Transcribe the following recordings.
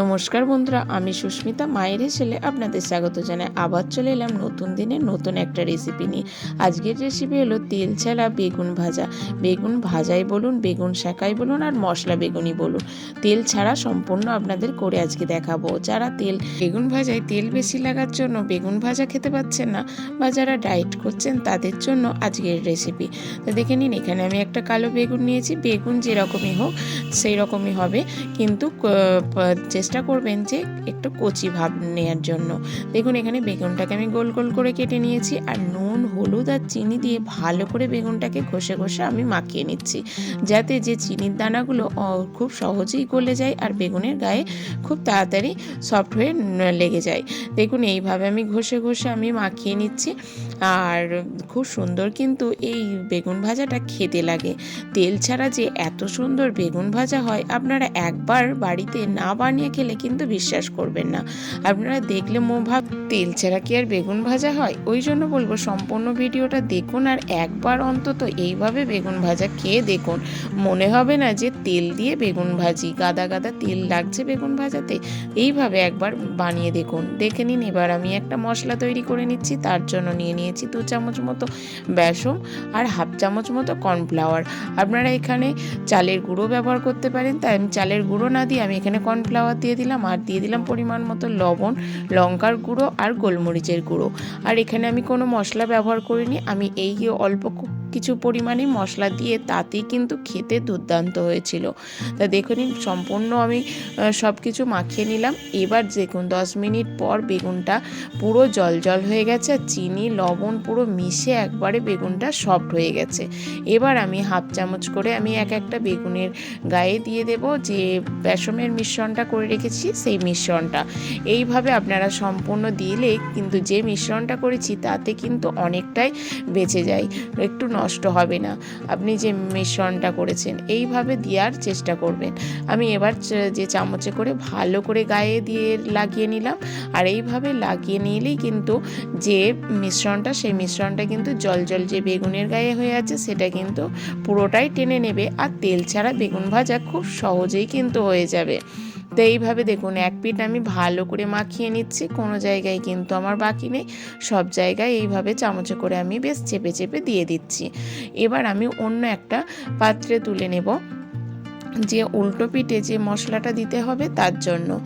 নমস্কার বন্ধুরা, আমি সুস্মিতা, মায়ের ছেলে আপনাদের স্বাগত জানাই। আবার চলে এলাম নতুন দিনে নতুন একটা রেসিপি নিয়ে। আজকের রেসিপি হলো তেল ছাড়া বেগুন ভাজা। বেগুন ভাজাই বলুন, বেগুন শাকাই বলুন আর মশলা বেগুনই বলুন। তেল ছাড়া সম্পূর্ণ আপনাদের করে আজকে দেখাবো। যারা তেল, বেগুন ভাজায় তেল বেশি লাগার জন্য বেগুন ভাজা খেতে পাচ্ছেন না বা যারা ডায়েট করছেন তাদের জন্য আজকের রেসিপি তো দেখে নিন, এখানে আমি একটা কালো বেগুন নিয়েছি। বেগুন যেরকমই হোক সেই রকমই হবে। কিন্তু চেষ্টা করবেন যে একটু কচি ভাব নেওয়ার জন্য। দেখুন, এখানে বেগুনটাকে আমি গোল গোল করে কেটে নিয়েছি আর নুন, হলুদ আর চিনি দিয়ে ভালো করে বেগুনটাকে ঘষে ঘষে আমি মাখিয়ে নিচ্ছি। যাতে যে চিনির দানাগুলো খুব সহজেই গলে যায় আর বেগুনের গায়ে খুব তাড়াতাড়ি সফট হয়ে লেগে যায়। দেখুন, এইভাবে আমি ঘষে ঘষে আমি মাখিয়ে নিচ্ছি। আর খুব সুন্দর কিন্তু এই বেগুন ভাজাটা খেতে লাগে। তেল ছাড়া যে এত সুন্দর বেগুন ভাজা হয়, আপনারা একবার বাড়িতে না বানিয়ে খেলে কিন্তু বিশ্বাস করবেন না। আপনারা দেখলে মো ভাব, তেল ছাড়া কি আর বেগুন ভাজা হয়? ওই জন্য বলব সম্পূর্ণ ভিডিওটা দেখুন আর একবার অন্তত এইভাবে বেগুন ভাজা খেয়ে দেখুন। মনে হবে না যে তেল দিয়ে বেগুন ভাজি, গাদা গাদা তেল লাগছে বেগুন ভাজাতে। এইভাবে একবার বানিয়ে দেখুন। দেখে নিন এবার আমি একটা মশলা তৈরি করে নিচ্ছি, তার জন্য নিয়ে নিয়েছি দু চামচ মতো বেসন আর হাফ চামচ মতো কর্নফ্লাওয়ার। আপনারা এখানে চালের গুঁড়ো ব্যবহার করতে পারেন। তাই আমি চালের গুঁড়ো না দিয়ে আমি এখানে কর্নফ্লাওয়ার দিয়ে দিলাম আর দিয়ে দিলাম পরিমাণ মতো লবণ, লঙ্কার গুঁড়ো আর গোলমরিচের গুঁড়ো। আর এখানে আমি কোনো মশলা ব্যবহার করিনি। আমি এই অল্প কিছু পরিমাণে মশলা দিয়ে তাতেই কিন্তু খেতে দুর্দান্ত হয়েছিল। তা দেখুন, সম্পূর্ণ আমি সব কিছু মাখিয়ে নিলাম। এবার দেখুন, দশ মিনিট পর বেগুনটা পুরো জল জল হয়ে গেছে আর চিনি, লবণ পুরো মিশে একবারে বেগুনটা সফট হয়ে গেছে। এবার আমি হাফ চামচ করে আমি এক একটা বেগুনের গায়ে দিয়ে দেব, যে বেসমের মিশ্রণটা করে রেখেছি, সেই মিশ্রণটা। এইভাবে আপনারা সম্পূর্ণ দিলে কিন্তু যে মিশ্রণটা করেছি তাতে কিন্তু অনেকটাই বেঁচে যায়। একটু নষ্ট হবে না। আপনি যে মিশ্রণটা করেছেন, এইভাবে দেওয়ার চেষ্টা করবেন। আমি এবার যে চামচে করে ভালো করে গায়ে দিয়ে লাগিয়ে নিলাম। আর এইভাবে লাগিয়ে নিলেই কিন্তু যে মিশ্রণটা, সেই মিশ্রণটা কিন্তু জল জল যে বেগুনের গায়ে হয়ে আছে, সেটা কিন্তু পুরোটাই টেনে নেবে। আর তেল ছাড়া বেগুন ভাজা খুব সহজেই কিন্তু হয়ে যাবে। তো এইভাবে দেখুন, এক পিঠ আমি ভালো করে মাখিয়ে নিচ্ছি, কোনো জায়গায় কিন্তু আমার বাকি নেই। সব জায়গায় এইভাবে চামচে করে আমি বেশ চেপে চেপে দিয়ে দিচ্ছি। এবার আমি অন্য একটা পাত্রে তুলে নেব, যে উল্টো পিঠে যে মশলাটা দিতে হবে তার জন্য।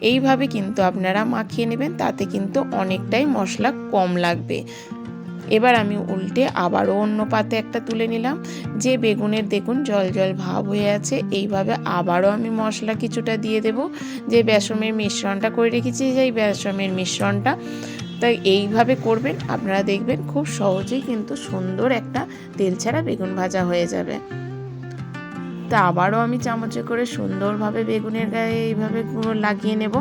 এইভাবে কিন্তু আপনারা মাখিয়ে নেবেন, তাতে কিন্তু অনেকটাই মশলা কম লাগবে। এবার আমি উল্টে আবারও অন্য পাতে একটা তুলে নিলাম। যে বেগুনের দেখুন জল জল ভাব হয়ে আছে, এইভাবে আবারও আমি মশলা কিছুটা দিয়ে দেব। যে বেসমের মিশ্রণটা করে রেখেছি, সেই বেসমের মিশ্রণটা। তাই এইভাবে করবেন, আপনারা দেখবেন খুব সহজেই কিন্তু সুন্দর একটা তেল ছাড়া বেগুন ভাজা হয়ে যাবে। তা আবারও আমি চামচে করে সুন্দরভাবে বেগুনের গায়ে এইভাবে লাগিয়ে নেব।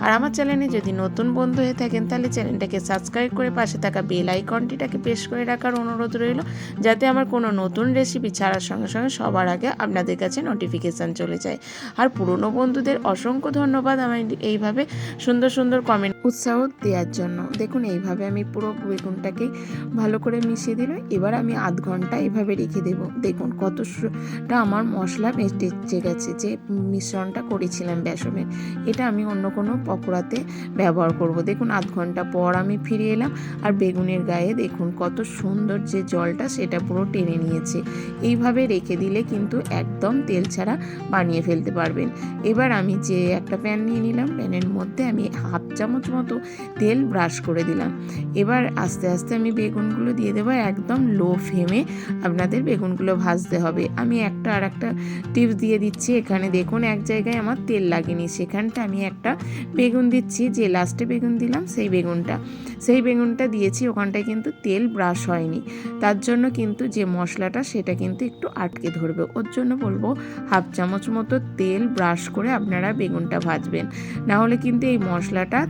আর আমার চ্যানেলে যদি নতুন বন্ধু হয়ে থাকেন, তাহলে চ্যানেলটাকে সাবস্ক্রাইব করে পাশে থাকা বেল আইকনটিটাকে প্রেস করে রাখার অনুরোধ রইল, যাতে আমার কোনো নতুন রেসিপি ছাড়ার সঙ্গে সঙ্গে সবার আগে আপনাদের কাছে নোটিফিকেশান চলে যায়। আর পুরনো বন্ধুদের অসংখ্য ধন্যবাদ আমি এইভাবে সুন্দর সুন্দর কমেন্ট উৎসাহ দেওয়ার জন্য। দেখুন, এইভাবে আমি পুরো বেগুনটাকে ভালো করে মিশিয়ে দিলাম, এবার আমি আধ ঘণ্টা এইভাবে রেখে দেব। দেখুন, কত সু- টা আমার মশলা বেঁচে গেছে, যে মিশ্রণটা করেছিলাম বেসনের। এটা আমি অন্য কোনো পকোড়াতে ব্যবহার করব। দেখুন, আধ ঘণ্টা পর আমি ফিরে এলাম আর বেগুনের গায়ে দেখুন কত সুন্দর যে জলটা সেটা পুরো টেনে নিয়েছে। এইভাবে রেখে দিলে কিন্তু একদম তেল ছাড়া বানিয়ে ফেলতে পারবেন। এবার আমি যে একটা প্যান নিয়ে নিলাম, প্যানের মধ্যে আমি হাফ চামচ মতো তেল ব্রাশ করে দিলাম। এবার আস্তে আস্তে আমি বেগুনগুলো দিয়ে দেবো একদম লো ফ্লেমে। আপনাদের বেগুনগুলো ভাজতে হবে। আমি একটা আর একটা টিপস দিয়ে দিচ্ছি। এখানে দেখুন, এক জায়গায় আমার তেল লাগেনি। সেখানটা আমি একটা বেগুন দিচ্ছি, যে লাস্টে বেগুন দিলাম, সেই বেগুনটা। সেই বেগুনটা দিয়েছি, ওখানটায় কিন্তু তেল ব্রাশ হয়নি। তার জন্য কিন্তু যে মশলাটা, সেটা কিন্তু একটু আটকে ধরবে। ওর জন্য বলব, হাফ চামচ মতো তেল ব্রাশ করে আপনারা বেগুনটা ভাজবেন। না হলে কিন্তু এই মশলাটা,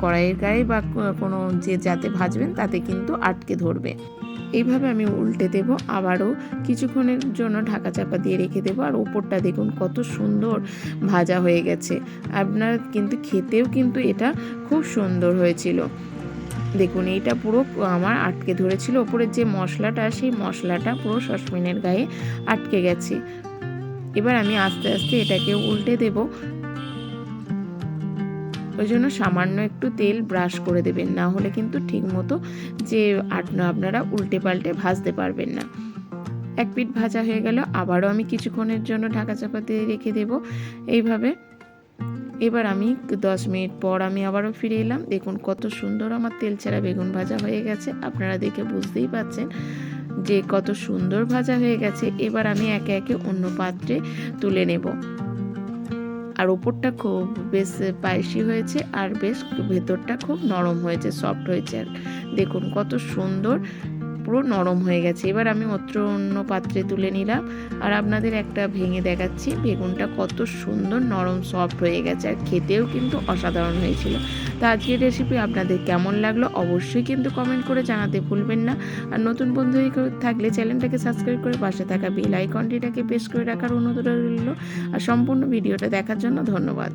কড়াইয়ের গায়ে বা কোনো যে যাতে ভাজবেন, তাতে কিন্তু আটকে ধরবে। এইভাবে আমি উল্টে দেব, আবারও কিছুক্ষণের জন্য ঢাকা চাপা দিয়ে রেখে দেবো। আর ওপরটা দেখুন কত সুন্দর ভাজা হয়ে গেছে। আপনার কিন্তু খেতেও কিন্তু এটা খুব সুন্দর হয়েছিল। দেখুন, এইটা পুরো আমার আটকে ধরেছিল। ওপরের যে মশলাটা, সেই মশলাটা পুরো সসপ্যানের গায়ে আটকে গেছে। এবার আমি আস্তে আস্তে এটাকে উল্টে দেব। ওই জন্য সামান্য একটু তেল ব্রাশ করে দেবেন, না হলে কিন্তু ঠিকমতো যে আপনারা উল্টে পাল্টে ভাজতে পারবেন না। এক পিঠ ভাজা হয়ে গেল, আবারও আমি কিছুক্ষণের জন্য ঢাকা চাপা দিয়ে রেখে দেব এইভাবে। এবার আমি দশ মিনিট পর আমি আবারও ফিরে এলাম। দেখুন কত সুন্দর আমার তেল ছাড়া বেগুন ভাজা হয়ে গেছে, আপনারা দেখে বুঝতেই পাচ্ছেন যে কত সুন্দর ভাজা হয়ে গেছে। এবার আমি একে একে অন্য পাত্রে তুলে নেব। আর ওপরটা খুব বেশ পায়েসি হয়েছে আর বেশ ভেতরটা খুব নরম হয়েছে সফট হয়েছে। আর দেখুন কত সুন্দর পুরো নরম হয়ে গেছে। এবার আমি অত্র অন্য পাত্রে তুলে নিলাম। আর আপনাদের একটা ভেঙে দেখাচ্ছি। বেগুনটা কত সুন্দর নরম সফট হয়ে গেছে আর খেতেও কিন্তু অসাধারণ হয়েছিল। তো আজকের রেসিপি আপনাদের কেমন লাগল অবশ্যই কিন্তু কমেন্ট করে জানাতে ভুলবেন না। আর নতুন বন্ধু থাকলে চ্যানেলটাকে সাবস্ক্রাইব করে পাশে থাকা বেল আইকনটিটাকে প্রেস করে রাখার অনুরোধ রইল। আর সম্পূর্ণ ভিডিওটা দেখার জন্য ধন্যবাদ।